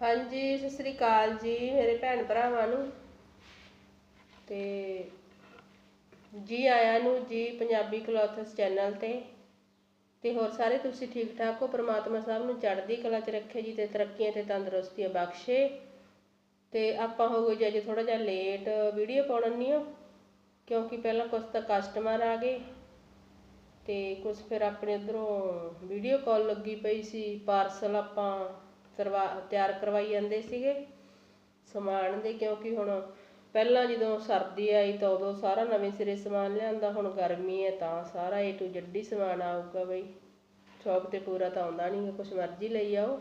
ਹਾਂਜੀ, ਸਤਿ ਸ੍ਰੀ ਅਕਾਲ ਜੀ, ਮੇਰੇ ਭੈਣ ਭਰਾਵਾਂ ਨੂੰ। ਤੇ ਜੀ ਆਇਆਂ ਨੂੰ ਜੀ, ਪੰਜਾਬੀ ਕਲੋਥਸ ਚੈਨਲ ਤੇ। ਤੇ ਹੋਰ ਸਾਰੇ ਤੁਸੀਂ ਠੀਕ ਠਾਕ ਹੋ? ਪ੍ਰਮਾਤਮਾ ਸਾਹਿਬ ਨੂੰ ਚੜ੍ਹਦੀ ਕਲਾ 'ਚ ਰੱਖੇ ਜੀ ਤੇ ਤਰੱਕੀਆਂ ਤੇ ਤੰਦਰੁਸਤੀਆਂ ਬਖਸ਼ੇ। ਤੇ ਆਪਾਂ ਹੋ ਗਏ ਜੀ ਅੱਜ ਥੋੜਾ ਜਿਹਾ ਲੇਟ ਵੀਡੀਓ ਪਾਉਣ ਨਹੀਂ ਕਿਉਂਕਿ ਪਹਿਲਾਂ ਕੁਝ ਤਾਂ ਕਸਟਮਰ ਆ ਗਏ। ਤੇ ਕੁਝ ਫਿਰ ਆਪਣੇ ਉਧਰੋਂ ਵੀਡੀਓ ਕਾਲ ਲੱਗੀ ਪਈ ਸੀ ਪਾਰਸਲ ਆਪਾਂ ਕਰਵਾ, ਤਿਆਰ ਕਰਵਾਈ ਜਾਂਦੇ ਸੀਗੇ ਸਮਾਨ ਦੇ, ਕਿਉਂਕਿ ਹੁਣ ਪਹਿਲਾਂ ਜਦੋਂ ਸਰਦੀ ਆਈ ਤਾਂ ਉਦੋਂ ਸਾਰਾ ਨਵੇਂ ਸਿਰੇ ਸਮਾਨ ਲਿਆਂਦਾ, ਹੁਣ ਗਰਮੀ ਹੈ ਤਾਂ ਸਾਰਾ ਏ ਟੂ ਜੱਡੀ ਸਮਾਨ ਆਊਗਾ ਬਈ। ਸ਼ੌਪ ਤੇ ਪੂਰਾ ਤਾਂ ਆਉਂਦਾ ਨਹੀਂ ਕੁਛ ਮਰਜ਼ੀ ਲਈ ਆਓ।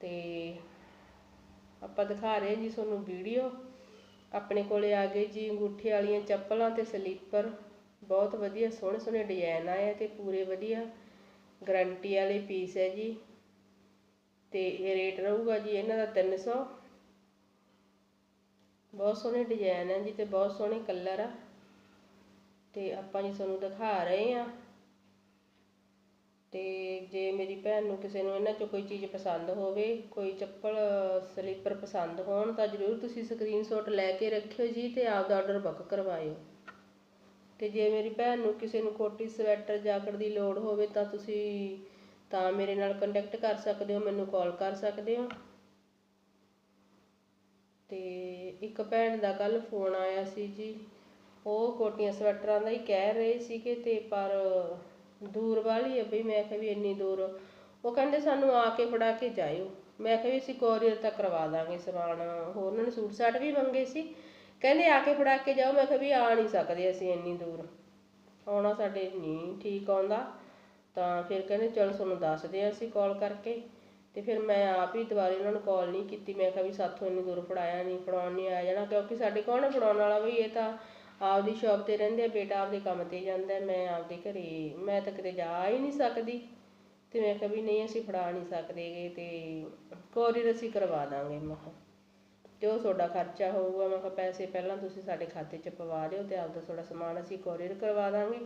ਤੇ ਆਪਾਂ ਦਿਖਾ ਰਹੇ ਜੀ ਤੁਹਾਨੂੰ ਵੀਡੀਓ। ਆਪਣੇ ਕੋਲੇ ਆ ਗਏ ਜੀ ਅੰਗੂਠੇ ਵਾਲੀਆਂ ਚੱਪਲਾਂ ਤੇ ਸਲੀਪਰ। ਬਹੁਤ ਵਧੀਆ ਸੋਹਣੇ ਸੋਹਣੇ ਡਿਜ਼ਾਈਨ ਆਏ ਤੇ ਪੂਰੇ ਵਧੀਆ। ਗਰੰਟੀ ਵਾਲੇ ਪੀਸ ਹੈ ਜੀ। ਤੇ ਇਹ ਰੇਟ ਰਹੂਗਾ ਜੀ ਇਹਨਾਂ ਦਾ 300 ਬਹੁਤ ਸੋਹਣੇ ਡਿਜ਼ਾਈਨ ਹੈ ਜੀ ਤੇ ਬਹੁਤ ਸੋਹਣੇ ਕਲਰ ਆ। ਤੇ ਆਪਾਂ ਜੀ ਤੁਹਾਨੂੰ ਦਿਖਾ ਰਹੇ ਆ। ਤੇ ਜੇ ਮੇਰੀ ਭੈਣ ਨੂੰ ਕਿਸੇ ਨੂੰ ਇਹਨਾਂ ਚੋਂ ਕੋਈ ਚੀਜ਼ ਪਸੰਦ ਹੋਵੇ, ਕੋਈ ਚੱਪਲ, ਸਲੀਪਰ ਪਸੰਦ ਹੋਣ, ਤਾਂ ਜ਼ਰੂਰ ਤੁਸੀਂ ਸਕਰੀਨਸ਼ਾਟ ਲੈ ਕੇ ਰੱਖਿਓ ਜੀ ਤੇ ਆਪਦਾ ਆਰਡਰ ਬੁੱਕ ਕਰਵਾਇਓ। ਤੇ ਜੇ ਮੇਰੀ ਭੈਣ ਨੂੰ ਕਿਸੇ ਨੂੰ ਕੋਟੀ ਸਵੈਟਰ ਜਾਕਟ ਦੀ ਲੋੜ ਹੋਵੇ, ਤਾਂ ਤੁਸੀਂ ਤਾਂ ਮੇਰੇ ਨਾਲ ਕੰਟੈਕਟ ਕਰ ਸਕਦੇ ਹੋ, ਮੈਨੂੰ ਕਾਲ ਕਰ ਸਕਦੇ ਹੋ। ਤੇ ਇੱਕ ਭੈਣ ਦਾ ਕੱਲ ਫੋਨ ਆਇਆ ਸੀ ਜੀ। ਉਹ ਕੋਟੀਆਂ ਸਵੈਟਰਾਂ ਦਾ ਹੀ ਕਹਿ ਰਹੇ ਸੀਗੇ ਤੇ ਪਰ ਦੂਰ ਵਾਲੀ ਹੈ ਬਈ, ਮੈਂ ਕਿਹਾ ਵੀ ਇੰਨੀ ਦੂਰ। ਉਹ ਕਹਿੰਦੇ ਸਾਨੂੰ ਆ ਕੇ ਫੜਾ ਕੇ ਜਾਇਓ। ਮੈਂ ਕਿਹਾ ਵੀ ਅਸੀਂ ਕੋਰੀਅਰ ਤਾਂ ਕਰਵਾ ਦਾਂਗੇ ਸਮਾਨ। ਹੋਰ ਉਹਨਾਂ ਨੇ ਸੂਟ ਸਾਟ ਵੀ ਮੰਗੇ ਸੀ। ਕਹਿੰਦੇ ਆ ਕੇ ਫੜਾ ਕੇ ਜਾਓ। ਮੈਂ ਕਿਹਾ ਵੀ ਆ ਨਹੀਂ ਸਕਦੇ ਅਸੀਂ ਇੰਨੀ ਦੂਰ। ਆਉਣਾ ਸਾਡੇ ਨਹੀਂ ਠੀਕ ਆਉਂਦਾ। ਤਾਂ ਫਿਰ ਕਹਿੰਦੇ ਚਲ ਤੁਹਾਨੂੰ ਦੱਸਦੇ ਹਾਂ ਅਸੀਂ ਕਾਲ ਕਰਕੇ। ਤੇ ਫਿਰ ਮੈਂ ਆਪ ਹੀ ਦੁਬਾਰਾ ਉਹਨਾਂ ਨੂੰ ਕਾਲ ਨਹੀਂ ਕੀਤੀ। ਮੈਂ ਕਿਹਾ ਵੀ ਸਾਥੋਂ ਇੰਨੀ ਦੂਰ ਫੜਾਇਆ ਨਹੀਂ ਫੜਾਉਣ ਨਹੀਂ ਆਇਆ ਜਾਣਾ। ਕਿਉਂਕਿ ਸਾਡੇ ਕੌਣ ਫੜਾਉਣ ਵਾਲਾ ਵੀ? ਇਹ ਤਾਂ ਆਪਦੀ ਸ਼ਾਪ ਤੇ ਰਹਿੰਦੇ ਆ, ਬੇਟਾ ਆਪਦੇ ਕੰਮ ਤੇ ਜਾਂਦਾ। ਮੈਂ ਆਪਦੇ ਘਰੇ, ਮੈਂ ਤਾਂ ਕਿਤੇ ਜਾ ਹੀ ਨਹੀਂ ਸਕਦੀ। ਤੇ ਮੈਂ ਕਿਹਾ ਵੀ ਨਹੀਂ, ਅਸੀਂ ਫੜਾ ਨਹੀਂ ਸਕਦੇਗੇ ਤੇ ਕੋਰੀਅਰ ਅਸੀਂ ਕਰਵਾ ਦਾਂਗੇ। ਮੈਂ ਕਿਹਾ, ਤੇ ਉਹ ਤੁਹਾਡਾ ਖਰਚਾ ਹੋਊਗਾ। ਮੈਂ ਕਿਹਾ, ਪੈਸੇ ਪਹਿਲਾਂ ਤੁਸੀਂ ਸਾਡੇ ਖਾਤੇ 'ਚ ਪਵਾ ਦਿਓ ਤੇ ਆਪਦਾ ਤੁਹਾਡਾ ਸਮਾਨ ਅਸੀਂ ਕੋਰੀਅਰ ਕਰਵਾ ਦਾਂਗੇ।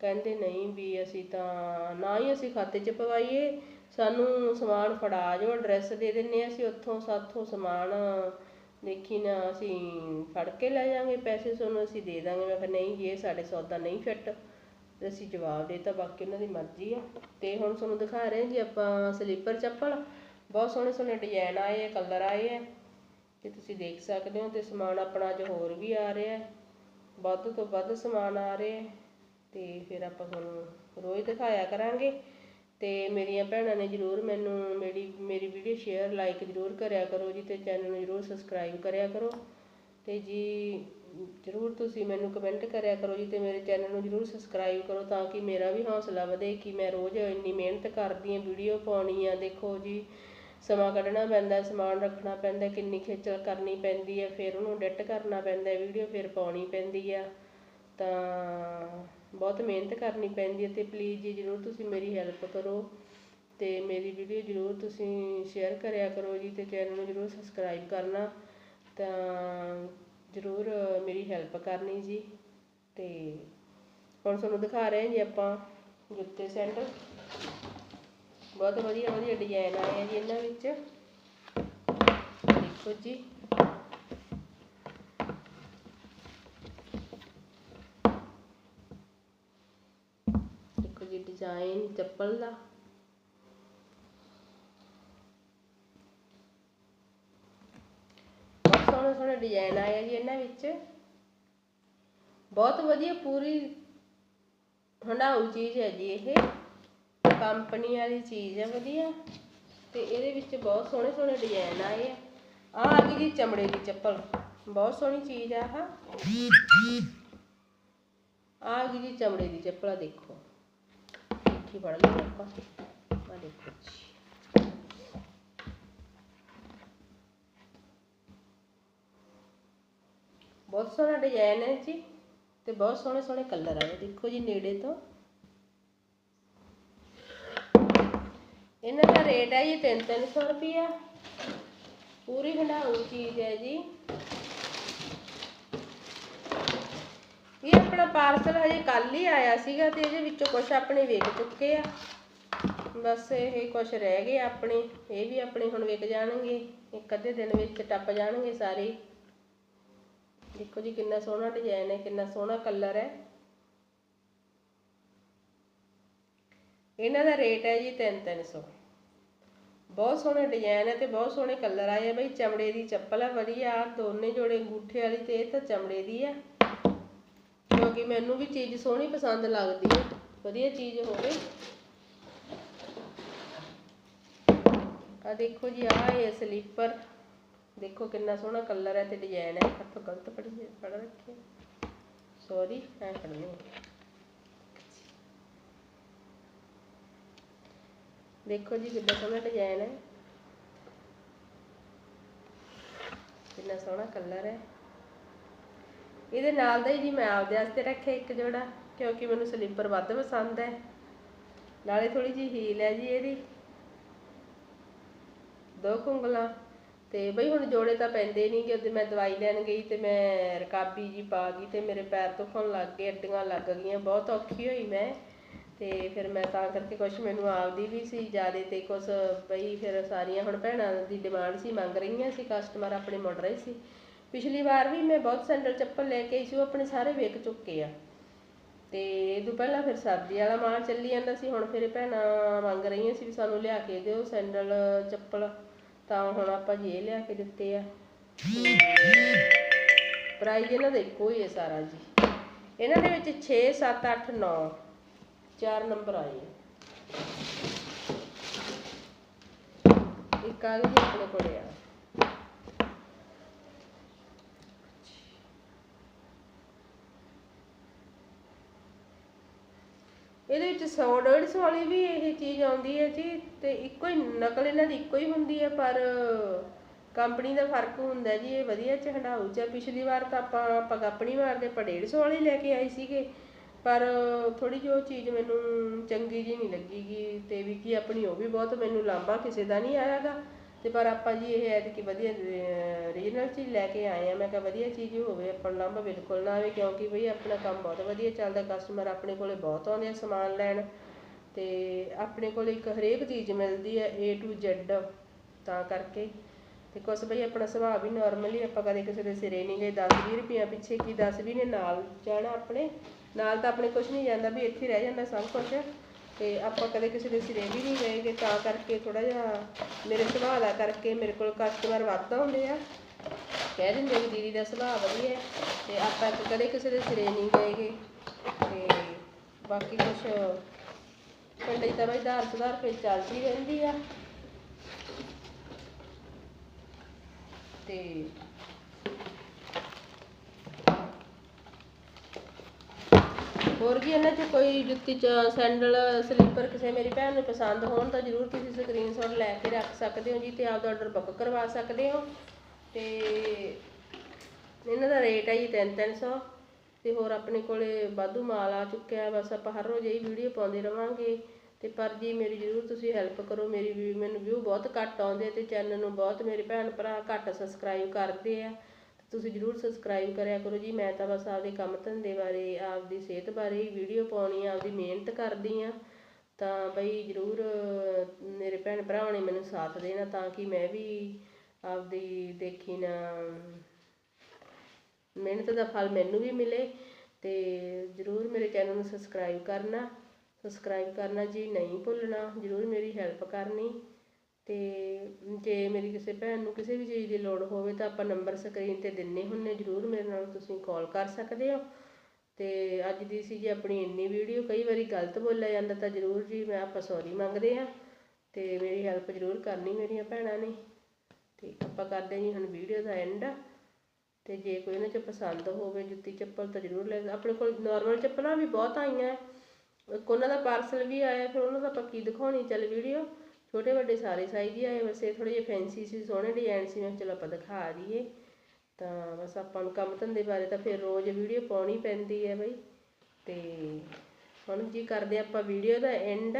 ਕਹਿੰਦੇ ਨਹੀਂ ਵੀ ਅਸੀਂ ਤਾਂ ਨਾ ਹੀ ਅਸੀਂ ਖਾਤੇ 'ਚ ਪਵਾਈਏ, ਸਾਨੂੰ ਸਮਾਨ ਫੜਾ ਜਾਓ ਐਡਰੈਸ ਦੇ ਦਿੰਦੇ ਹਾਂ ਅਸੀਂ ਉੱਥੋਂ, ਸਾਥੋਂ ਸਮਾਨ ਦੇਖੀ ਨਾ ਅਸੀਂ ਫੜ ਕੇ ਲੈ ਜਾਵਾਂਗੇ, ਪੈਸੇ ਤੁਹਾਨੂੰ ਅਸੀਂ ਦੇ ਦਾਂਗੇ। ਮੈਂ ਕਿਹਾ ਨਹੀਂ ਜੀ, ਇਹ ਸਾਡੇ ਸੌਦਾ ਨਹੀਂ ਫਿੱਟ ਤੇ ਅਸੀਂ ਜਵਾਬ ਦੇਤਾ, ਬਾਕੀ ਉਹਨਾਂ ਦੀ ਮਰਜ਼ੀ ਆ। ਤੇ ਹੁਣ ਤੁਹਾਨੂੰ ਦਿਖਾ ਰਹੇ ਜੀ ਆਪਾਂ ਸਲੀਪਰ ਚੱਪਲ। ਬਹੁਤ ਸੋਹਣੇ ਸੋਹਣੇ ਡਿਜ਼ਾਈਨ ਆਏ ਆ, ਕਲਰ ਆਏ ਆ। ਤੇ ਤੁਸੀਂ ਦੇਖ ਸਕਦੇ ਹੋ ਤੇ ਸਮਾਨ ਆਪਣਾ ਅੱਜ ਹੋਰ ਵੀ ਆ ਰਿਹਾ। ਵੱਧ ਤੋਂ ਵੱਧ ਸਮਾਨ ਆ ਰਿਹਾ। ਹੈ ਫਿਰ ਆਪਾਂ ਤੁਹਾਨੂੰ ਰੋਜ਼ ਦਿਖਾਇਆ ਕਰਾਂਗੇ। ਅਤੇ ਮੇਰੀਆਂ ਭੈਣਾਂ ਨੇ ਜਰੂਰ ਮੈਨੂੰ ਮੇਰੀ ਮੇਰੀ ਵੀਡੀਓ ਸ਼ੇਅਰ ਲਾਈਕ ਜਰੂਰ ਕਰਿਆ ਕਰੋ ਜੀ ਅਤੇ ਚੈਨਲ ਨੂੰ ਜਰੂਰ ਸਬਸਕ੍ਰਾਈਬ ਕਰਿਆ ਕਰੋ। ਅਤੇ ਜੀ ਜਰੂਰ ਤੁਸੀਂ ਮੈਨੂੰ ਕਮੈਂਟ ਕਰਿਆ ਕਰੋ ਜੀ ਅਤੇ ਮੇਰੇ ਚੈਨਲ ਨੂੰ ਜਰੂਰ ਸਬਸਕ੍ਰਾਈਬ ਕਰੋ ਤਾਂ ਕਿ ਮੇਰਾ ਵੀ ਹੌਸਲਾ ਵਧੇ ਕਿ ਮੈਂ ਰੋਜ਼ ਇੰਨੀ ਮਿਹਨਤ ਕਰਦੀ ਹਾਂ ਵੀਡੀਓ ਪਾਉਣੀ ਆ, ਦੇਖੋ ਜੀ। ਸਮਾਂ ਕੱਢਣਾ ਪੈਂਦਾ, ਸਮਾਨ ਰੱਖਣਾ ਪੈਂਦਾ, ਕਿੰਨੀ ਖੇਚਲ ਕਰਨੀ ਪੈਂਦੀ ਹੈ ਫਿਰ ਉਹਨੂੰ ਐਡਿਟ ਕਰਨਾ ਪੈਂਦਾ ਵੀਡੀਓ ਫਿਰ ਪਾਉਣੀ ਪੈਂਦੀ ਆ। ਤਾਂ ਬਹੁਤ ਮਿਹਨਤ ਕਰਨੀ ਪੈਂਦੀ ਹੈ ਅਤੇ ਪਲੀਜ਼ ਜੀ ਜਰੂਰ ਤੁਸੀਂ ਮੇਰੀ ਹੈਲਪ ਕਰੋ ਅਤੇ ਮੇਰੀ ਵੀਡੀਓ ਜਰੂਰ ਤੁਸੀਂ ਸ਼ੇਅਰ ਕਰਿਆ ਕਰੋ ਜੀ ਅਤੇ ਚੈਨਲ ਨੂੰ ਜਰੂਰ ਸਬਸਕ੍ਰਾਈਬ ਕਰਨਾ ਤਾਂ ਜਰੂਰ ਮੇਰੀ ਹੈਲਪ ਕਰਨੀ ਜੀ ਅਤੇ ਹੁਣ ਤੁਹਾਨੂੰ ਦਿਖਾ ਰਹੇ ਹਾਂ ਜੀ ਆਪਾਂ ਜੁੱਤੇ ਸੈਂਟਰ ਬਹੁਤ ਵਧੀਆ ਵਧੀਆ ਡਿਜ਼ਾਈਨ ਆਏ ਆ ਜੀ ਇਹਨਾਂ ਵਿੱਚ। ਦੇਖੋ ਜੀ ਦੇਖੋ ਜੀ ਡਿਜ਼ਾਈਨ ਚੱਪਲ ਦਾ। ਬਹੁਤ ਸੋਹਣੇ ਸੋਹਣੇ ਡਿਜ਼ਾਈਨ ਆਏ ਜੀ ਇਹਨਾਂ ਵਿੱਚ। ਬਹੁਤ ਵਧੀਆ ਪੂਰੀ ਹੰਡਾਊ ਚੀਜ਼ ਹੈ ਜੀ ਇਹ। ਕੰਪਨੀ ਵਾਲੀ ਚੀਜ਼ ਹੈ ਵਧੀਆ। ਤੇ ਇਹਦੇ ਵਿੱਚ ਬਹੁਤ ਸੋਹਣੇ ਸੋਹਣੇ ਡਿਜ਼ਾਈਨ ਆਏ ਆ। ਆਹ ਆ ਗਈ ਜੀ ਚਮੜੇ ਦੀ ਚੱਪਲ। ਬਹੁਤ ਸੋਹਣੀ ਚੀਜ਼ ਆ ਆਹ ਆ ਗਈ ਜੀ ਚਮੜੇ ਦੀ ਚੱਪਲ ਆ ਦੇਖੋ। ਦੇਖੀ ਫੜ ਲਈ ਆਪਾਂ। ਆ ਦੇਖੋ ਜੀ। ਬਹੁਤ ਸੋਹਣਾ ਡਿਜ਼ਾਈਨ ਹੈ ਜੀ ਤੇ ਬਹੁਤ ਸੋਹਣੇ ਸੋਹਣੇ ਕਲਰ ਆਏ ਦੇਖੋ ਜੀ ਨੇੜੇ ਤੋਂ। ਇਹਨਾਂ ਦਾ ਰੇਟ ਹੈ ਜੀ 3-300 ਰੁਪਇਆ ਪੂਰੀ ਹੰਡਾਊ ਚੀਜ਼ ਹੈ ਜੀ। ਇਹ ਆਪਣਾ ਪਾਰਸਲ ਹਜੇ ਕੱਲ ਹੀ ਆਇਆ ਸੀਗਾ ਤੇ ਇਹਦੇ ਵਿੱਚੋਂ ਕੁਝ ਆਪਣੇ ਵੇਖ ਚੁੱਕੇ ਆ। ਬਸ ਇਹ ਕੁਛ ਰਹਿ ਗਏ ਆਪਣੇ, ਇਹ ਵੀ ਆਪਣੇ ਹੁਣ ਵਿਕ ਜਾਣਗੇ। ਇੱਕ ਅੱਧੇ ਦਿਨ ਵਿੱਚ ਟੱਪ ਜਾਣਗੇ ਸਾਰੇ। ਦੇਖੋ ਜੀ ਕਿੰਨਾ ਸੋਹਣਾ ਡਿਜ਼ਾਈਨ ਹੈ, ਕਿੰਨਾ ਸੋਹਣਾ ਕਲਰ ਹੈ। ਇਹਨਾਂ ਦਾ ਰੇਟ ਹੈ ਜੀ 3-300 ਬਹੁਤ ਸੋਹਣਾ ਡਿਜ਼ਾਈਨ ਹੈ ਤੇ ਬਹੁਤ ਸੋਹਣੇ ਕਲਰ ਆਏ ਆ ਬਈ, ਚਮੜੇ ਦੀ ਚੱਪਲ ਹੈ ਵਧੀਆ। ਦੋਨੇ ਜੋੜੇ ਅੰਗੂਠੇ ਵਾਲੀ ਤੇ ਇਹ ਤਾਂ ਚਮੜੇ ਦੀ ਆ। ਕਿਉਂਕਿ ਮੈਨੂੰ ਵੀ ਚੀਜ਼ ਸੋਹਣੀ ਪਸੰਦ ਲੱਗਦੀ ਹੈ ਵਧੀਆ ਚੀਜ਼ ਹੋਵੇ। ਆ ਦੇਖੋ ਜੀ, ਆਹ ਹੈ ਸਲੀਪਰ। ਦੇਖੋ ਕਿੰਨਾ ਸੋਹਣਾ ਕਲਰ ਹੈ ਤੇ ਡਿਜ਼ਾਈਨ ਹੈ। ਹੱਥੋਂ ਗਲਤ ਪੜ ਪੜ ਰੱਖਿਆ ਸੌਰੀ ਐ ਪੜਨੀ ਦੇਖੋ ਜੀ, ਕਿੰਨਾ ਸੋਹਣਾ ਡਿਜ਼ਾਈਨ ਹੈ। ਕਿੰਨਾ ਸੋਹਣਾ ਕਲਰ ਹੈ। ਇਹਦੇ ਨਾਲ ਦਾ ਹੀ ਜੀ ਮੈਂ ਆਪਦੇ ਵਾਸਤੇ ਰੱਖਿਆ ਇੱਕ ਜੋੜਾ, ਕਿਉਂਕਿ ਮੈਨੂੰ ਸਲੀਪਰ ਵੱਧ ਪਸੰਦ ਹੈ। ਨਾਲੇ ਥੋੜੀ ਜੀ ਹੀਲ ਹੈ ਜੀ ਇਹਦੀ। ਦੋ ਕੁੰਗਲਾਂ। ਤੇ ਬਈ ਹੁਣ ਜੋੜੇ ਤਾਂ ਪੈਂਦੇ ਨਹੀਂ ਕਿ ਉਹਦੇ ਮੈਂ ਦਵਾਈ ਲੈਣ ਗਈ ਤੇ ਮੈਂ ਰਕਾਬੀ ਜੀ ਪਾ ਗਈ ਤੇ ਮੇਰੇ ਪੈਰ ਦੁਖਣ ਲੱਗ ਗਏ, ਅੱਡੀਆਂ ਲੱਗ ਗਈਆਂ, ਬਹੁਤ ਔਖੀ ਹੋਈ ਮੈਂ। ਤੇ ਫਿਰ ਮੈਂ ਤਾਂ ਕਰਕੇ ਕੁਛ ਮੈਨੂੰ ਆਪਦੀ ਵੀ ਸੀ, ਜਿਆਦੇ ਤੇ ਕੁਛ ਬਈ ਫਿਰ ਸਾਰੀਆਂ ਹੁਣ ਭੈਣਾਂ ਦੀ ਡਿਮਾਂਡ ਸੀ, ਮੰਗ ਰਹੀਆਂ ਸੀ ਕਸਟਮਰ ਆਪਣੇ ਮੁੜ ਰਹੇ ਸੀ। ਪਿਛਲੀ ਵਾਰ ਵੀ ਮੈਂ ਬਹੁਤ ਸੈਂਡਲ ਚੱਪਲ ਲੈ ਕੇ ਆਈ ਸੀ, ਉਹ ਆਪਣੇ ਸਾਰੇ ਵਿਕ ਚੁੱਕੇ ਆ। ਤੇ ਇਹ ਤੋਂ ਪਹਿਲਾਂ ਫਿਰ ਸਰਦੀ ਵਾਲਾ ਮਾਲ ਚੱਲੀ ਜਾਂਦਾ ਸੀ, ਹੁਣ ਫਿਰ ਭੈਣਾਂ ਮੰਗ ਰਹੀਆਂ ਸੀ ਵੀ ਸਾਨੂੰ ਲਿਆ ਕੇ ਦਿਓ ਸੈਂਡਲ, ਚੱਪਲ। ਤਾਂ ਹੁਣ ਆਪਾਂ ਜੀ ਇਹ ਲਿਆ ਕੇ ਦਿੱਤੇ ਆ। ਪ੍ਰਾਈਸ ਇਹਨਾਂ ਦਾ ਇੱਕੋ ਹੀ ਹੈ ਸਾਰਾ ਜੀ। ਇਹਨਾਂ ਦੇ ਵਿੱਚ 6 7 8 9 ਚਾਰ ਨੰਬਰ ਆਏ ਇੱਕ ਆ ਗਈ ਆਪਣੇ ਕੋਲੇ ਆ। ਇਹਦੇ ਵਿੱਚ 100 150 ਵਾਲੀ ਵੀ ਇਹ ਚੀਜ਼ ਆਉਂਦੀ ਹੈ ਜੀ ਤੇ ਇੱਕੋ ਹੀ ਨਕਲ ਇਹਨਾਂ ਦੀ ਇੱਕੋ ਹੀ ਹੁੰਦੀ ਹੈ, ਪਰ ਕੰਪਨੀ ਦਾ ਫ਼ਰਕ ਹੁੰਦਾ ਜੀ, ਇਹ ਵਧੀਆ ਚ ਹੰਡਾਊ ਚ ਪਿਛਲੀ ਵਾਰ ਤਾਂ ਆਪਾਂ ਆਪਾਂ ਆਪਣੀ ਵਾਰ ਦੇ ਆਪਾਂ 150 ਵਾਲੀ ਲੈ ਕੇ ਆਏ ਸੀਗੇ, ਪਰ ਥੋੜੀ ਜਿਹੀ ਉਹ ਚੀਜ਼ ਮੈਨੂੰ ਚੰਗੀ ਜੀ ਨਹੀਂ ਲੱਗੀਗੀ ਤੇ ਵੀ ਕੀ ਆਪਣੀ ਉਹ ਵੀ ਬਹੁਤ ਮੈਨੂੰ ਲਾਂਭਾ ਕਿਸੇ ਦਾ ਨਹੀਂ ਆਇਆਗਾ। ਤੇ ਪਰ ਆਪਾਂ ਜੀ ਇਹ ਐਤਕੀ ਵਧੀਆ ਰੀਜਨਲ ਚੀਜ਼ ਲੈ ਕੇ ਆਏ ਆ। ਮੈਂ ਕਿਹਾ ਵਧੀਆ ਚੀਜ਼ ਹੋਵੇ, ਆਪਾਂ ਨੂੰ ਲਾਂਭਾ ਬਿਲਕੁਲ ਨਾ ਆਵੇ, ਕਿਉਂਕਿ ਬਈ ਆਪਣਾ ਕੰਮ ਬਹੁਤ ਵਧੀਆ ਚੱਲਦਾ। ਕਸਟਮਰ ਆਪਣੇ ਕੋਲੇ ਬਹੁਤ ਆਉਂਦੇ ਆ ਸਮਾਨ ਲੈਣ। ਤੇ ਆਪਣੇ ਕੋਲ ਇੱਕ ਹਰੇਕ ਚੀਜ਼ ਮਿਲਦੀ ਹੈ A to Z, ਤਾਂ ਕਰਕੇ। ਤੇ ਕੁਛ ਬਈ ਆਪਣਾ ਸੁਭਾਅ ਵੀ ਨਾਰਮਲੀ ਆਪਾਂ ਕਦੇ ਕਿਸੇ ਦੇ ਸਿਰੇ ਨਹੀਂ ਗਏ। 10 20 ਰੁਪਈਆ ਪਿੱਛੇ ਕੀ 10 ਵੀ ਨੇ ਨਾਲ ਜਾਣਾ ਆਪਣੇ। ਨਾਲ ਤਾਂ ਆਪਣੇ ਕੁਝ ਨਹੀਂ ਜਾਂਦਾ, ਵੀ ਇੱਥੇ ਰਹਿ ਜਾਂਦਾ ਸਭ ਕੁਝ ਤੇ ਆਪਾਂ ਕਦੇ ਕਿਸੇ ਦੇ ਸਿਰੇ ਵੀ ਨਹੀਂ ਗਏਗੇ, ਤਾਂ ਕਰਕੇ ਥੋੜਾ ਜਿਹਾ ਮੇਰੇ ਸੁਭਾਅ ਦਾ ਕਰਕੇ ਮੇਰੇ ਕੋਲ ਕਸਟਮਰ ਵੱਧ ਆਉਂਦੇ ਆ। ਕਹਿ ਦਿੰਦੇ ਵੀ ਦੀਦੀ ਦਾ ਸੁਭਾਅ ਵਧੀਆ ਹੈ ਤੇ ਆਪਾਂ ਕਦੇ ਕਿਸੇ ਦੇ ਸਿਰੇ ਨਹੀਂ ਗਏਗੇ। ਤੇ ਬਾਕੀ ਕੁਝ ਪਿੰਡ 'ਚ ਤਾਂ ਬਈ ਧਾਰ ਸੁਧਾਰ ਫਿਰ ਚੱਲਦੀ ਰਹਿੰਦੀ ਆ। ਤੇ ਹੋਰ ਵੀ ਇਹਨਾਂ 'ਚ ਕੋਈ ਜੁੱਤੀ ਚ ਸੈਂਡਲ, ਸਲੀਪਰ ਕਿਸੇ ਮੇਰੀ ਭੈਣ ਨੂੰ ਪਸੰਦ ਹੋਣ ਤਾਂ ਜਰੂਰ ਤੁਸੀਂ ਸਕਰੀਨਸ਼ਾਟ ਲੈ ਕੇ ਰੱਖ ਸਕਦੇ ਹੋ ਜੀ ਤੇ ਆਪਦਾ ਆਰਡਰ ਬੁੱਕ ਕਰਵਾ ਸਕਦੇ ਹੋ। ਤੇ ਇਹਨਾਂ ਦਾ ਰੇਟ ਹੈ ਜੀ 3-300 ਤੇ ਹੋਰ ਆਪਣੇ ਕੋਲੇ ਵਾਧੂ ਮਾਲ ਆ ਚੁੱਕਿਆ ਬਸ ਆਪਾਂ ਹਰ ਰੋਜ਼ ਇਹੀ ਵੀਡੀਓ ਪਾਉਂਦੇ ਰਵਾਂਗੇ। ਤੇ ਪਰ ਜੀ ਮੇਰੀ ਜਰੂਰ ਤੁਸੀਂ ਹੈਲਪ ਕਰੋ, ਮੇਰੀ ਵੀ ਮੈਨੂੰ ਵਿਊ ਬਹੁਤ ਘੱਟ ਆਉਂਦੇ ਤੇ ਚੈਨਲ ਨੂੰ ਬਹੁਤ ਮੇਰੇ ਭੈਣ ਭਰਾ ਘੱਟ ਸਬਸਕ੍ਰਾਈਬ ਕਰਦੇ ਆ। ਤੁਸੀਂ ਜਰੂਰ ਸਬਸਕ੍ਰਾਈਬ ਕਰਿਆ ਕਰੋ ਜੀ। ਮੈਂ ਤਾਂ ਬਸ ਆਪਦੇ ਕੰਮ ਧੰਦੇ ਬਾਰੇ, ਆਪਦੀ ਸਿਹਤ ਬਾਰੇ ਹੀ ਵੀਡੀਓ ਪਾਉਣੀ ਆ, ਆਪਦੀ ਮਿਹਨਤ ਕਰਦੀ ਆ। ਤਾਂ ਬਈ ਜਰੂਰ ਮੇਰੇ ਭੈਣ ਭਰਾਵਾਂ ਨੇ ਮੈਨੂੰ ਸਾਥ ਦੇਣਾ ਤਾਂ ਕਿ ਮੈਂ ਵੀ ਆਪਦੀ ਦੇਖੀ ਨਾ, ਮਿਹਨਤ ਦਾ ਫਲ ਮੈਨੂੰ ਵੀ ਮਿਲੇ। ਤੇ ਜਰੂਰ ਮੇਰੇ ਚੈਨਲ ਨੂੰ ਸਬਸਕ੍ਰਾਈਬ ਕਰਨਾ। ਸਬਸਕ੍ਰਾਈਬ ਕਰਨਾ ਜੀ, ਨਹੀਂ ਭੁੱਲਣਾ। ਜਰੂਰ ਮੇਰੀ ਹੈਲਪ ਕਰਨੀ। ਤੇ ਜੇ ਮੇਰੀ ਕਿਸੇ ਭੈਣ ਨੂੰ ਕਿਸੇ ਵੀ ਚੀਜ਼ ਦੀ ਲੋੜ ਹੋਵੇ ਤਾਂ ਆਪਾਂ ਨੰਬਰ ਸਕਰੀਨ ਤੇ ਦਿੰਦੇ ਹੁੰਦੇ ਜਰੂਰ, ਮੇਰੇ ਨਾਲ ਤੁਸੀਂ ਕਾਲ ਕਰ ਸਕਦੇ ਹੋ। ਅਤੇ ਅੱਜ ਦੀ ਸੀ ਜੀ ਆਪਣੀ ਇੰਨੀ ਵੀਡੀਓ ਕਈ ਵਾਰੀ ਗਲਤ ਬੋਲਿਆ ਜਾਂਦਾ ਤਾਂ ਜਰੂਰ ਜੀ ਮੈਂ ਆਪਾਂ ਸੌਰੀ ਮੰਗਦੇ ਹਾਂ। ਅਤੇ ਮੇਰੀ ਹੈਲਪ ਜਰੂਰ ਕਰਨੀ ਮੇਰੀਆਂ ਭੈਣਾਂ ਨੇ। ਅਤੇ ਆਪਾਂ ਕਰਦੇ ਹਾਂ ਜੀ ਹੁਣ ਵੀਡੀਓ ਦਾ ਐਂਡ ਅਤੇ ਜੇ ਕੋਈ ਇਹਨਾਂ ਚ ਪਸੰਦ ਹੋਵੇ ਜੁੱਤੀ ਚੱਪਲ ਤਾਂ ਜਰੂਰ ਲੈ ਆਪਣੇ ਕੋਲ ਨਾਰਮਲ ਚੱਪਲਾਂ ਵੀ ਬਹੁਤ ਆਈਆਂ। ਇੱਕ ਉਹਨਾਂ ਦਾ ਪਾਰਸਲ ਵੀ ਆਇਆ, ਫਿਰ ਉਹਨਾਂ ਦਾ ਆਪਾਂ ਕੀ ਦਿਖਾਉਣੀ ਚੱਲ ਵੀਡੀਓ ਛੋਟੇ ਵੱਡੇ ਸਾਰੇ ਸਾਈਜ਼ ਹੀ ਆਏ ਵੈਸੇ ਥੋੜੇ ਜਿਹੇ ਫੈਂਸੀ ਸੀ, ਸੋਹਣੇ ਡਿਜ਼ਾਈਨ ਸੀ, ਮੈਂ ਕਿਹਾ ਚਲੋ ਆਪਾਂ ਦਿਖਾ ਦਈਏ। ਤਾਂ ਬਸ ਆਪਾਂ ਨੂੰ ਕੰਮ ਧੰਦੇ ਬਾਰੇ ਤਾਂ ਫਿਰ ਰੋਜ਼ ਵੀਡੀਓ ਪਾਉਣੀ ਪੈਂਦੀ ਹੈ ਬਈ। ਤੇ ਹੁਣ ਜੀ ਕਰਦੇ ਆਪਾਂ ਵੀਡੀਓ ਦਾ ਐਂਡ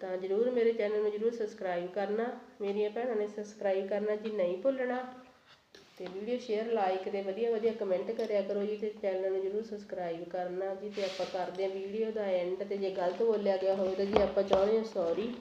ਤਾਂ ਜਰੂਰ ਮੇਰੇ ਚੈਨਲ ਨੂੰ ਜਰੂਰ ਸਬਸਕ੍ਰਾਈਬ ਕਰਨਾ। ਮੇਰੀਆਂ ਭੈਣਾਂ ਨੇ ਸਬਸਕ੍ਰਾਈਬ ਕਰਨਾ ਜੀ ਨਹੀਂ ਭੁੱਲਣਾ। ਤੇ ਵੀਡੀਓ ਸ਼ੇਅਰ ਲਾਈਕ ਤੇ ਵਧੀਆ ਵਧੀਆ ਕਮੈਂਟ ਕਰਿਆ ਕਰੋ ਜੀ ਤੇ ਚੈਨਲ ਨੂੰ ਜਰੂਰ ਸਬਸਕ੍ਰਾਈਬ ਕਰਨਾ ਜੀ ਤੇ ਆਪਾਂ ਕਰਦੇ ਹਾਂ ਵੀਡੀਓ ਦਾ ਐਂਡ ਤੇ ਜੇ ਗਲਤ ਬੋਲਿਆ ਗਿਆ ਹੋਵੇ ਤਾਂ ਜੀ ਆਪਾਂ ਚਾਹੁੰਦੇ ਹਾਂ ਸੌਰੀ